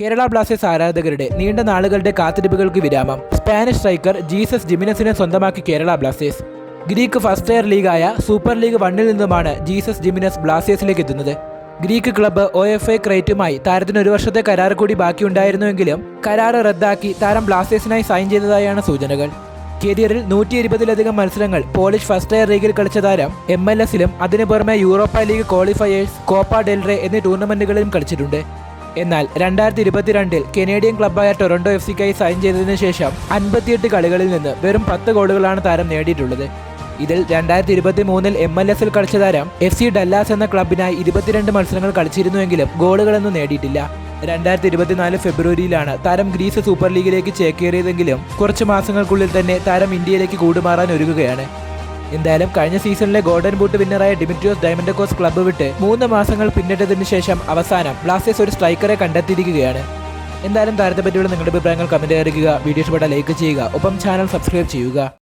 Kerala Blasters ആരാധകരുടെ നീണ്ട നാളുകളുടെ കാത്തിരിപ്പുകൾക്ക് വിരാമം. സ്പാനിഷ് സ്ട്രൈക്കർ ജീസസ് ജിമിനസിനെ സ്വന്തമാക്കി Kerala Blasters. Greek first tier ലീഗായ super league വണ്ണിൽ നിന്നുമാണ് ജീസസ് ജിമിനസ് ബ്ലാസ്റ്റേഴ്സിലേക്ക് എത്തുന്നത്. Greek club O F A ക്രൈറ്റുമായി താരത്തിന് ഒരു വർഷത്തെ കരാർ കൂടി ബാക്കിയുണ്ടായിരുന്നുവെങ്കിലും കരാർ റദ്ദാക്കി താരം ബ്ലാസ്റ്റേഴ്സിനായി സൈൻ ചെയ്തതായാണ് സൂചനകൾ. കരിയറിൽ നൂറ്റി ഇരുപതിലധികം മത്സരങ്ങൾ പോളിഷ് ഫസ്റ്റ് എയർ ലീഗിൽ കളിച്ച താരം എം എൽ എസിലും അതിനു പുറമെ Europa League qualifiers Copa del Rey എന്നീ ടൂർണമെന്റുകളിലും കളിച്ചിട്ടുണ്ട്. എന്നാൽ രണ്ടായിരത്തി ഇരുപത്തിരണ്ടിൽ കനേഡിയൻ ക്ലബ്ബായ ടൊറന്റോ എഫ് സിക്കായി സൈൻ ചെയ്തതിനു ശേഷം അൻപത്തിയെട്ട് കളികളിൽ നിന്ന് വെറും പത്ത് ഗോളുകളാണ് താരം നേടിയിട്ടുള്ളത്. ഇതിൽ രണ്ടായിരത്തി ഇരുപത്തി മൂന്നിൽ എം എൽ എസിൽ കളിച്ച താരം എഫ് സി ഡല്ലാസ് എന്ന ക്ലബിനായി ഇരുപത്തിരണ്ട് മത്സരങ്ങൾ കളിച്ചിരുന്നുവെങ്കിലും ഗോളുകളൊന്നും നേടിയിട്ടില്ല. രണ്ടായിരത്തി ഇരുപത്തിനാല് ഫെബ്രുവരിയിലാണ് താരം ഗ്രീസ് സൂപ്പർ ലീഗിലേക്ക് ചേക്കേറിയതെങ്കിലും കുറച്ച് മാസങ്ങൾക്കുള്ളിൽ തന്നെ താരം ഇന്ത്യയിലേക്ക് കൂടുമാറാൻ ഒരുങ്ങുകയാണ്. എന്തായാലും കഴിഞ്ഞ സീസണിലെ ഗോൾഡൻ ബൂട്ട് വിന്നറായ ഡിമിട്രിയോസ് ഡയമൻഡക്കോസ് ക്ലബ്ബ് വിട്ട് മൂന്ന് മാസങ്ങൾ പിന്നിട്ടതിന് ശേഷം അവസാനം ബ്ലാസ്റ്റേഴ്സ് ഒരു സ്ട്രൈക്കറെ കണ്ടെത്തിയിരിക്കുകയാണ്. എന്തായാലും താരത്തെ പറ്റിയുള്ള നിങ്ങളുടെ അഭിപ്രായങ്ങൾ കമന്റ് അറിയിക്കുക വീഡിയോ ഇഷ്ടപ്പെട്ട ലൈക്ക് ചെയ്യുക. ഒപ്പം ചാനൽ സബ്സ്ക്രൈബ് ചെയ്യുക.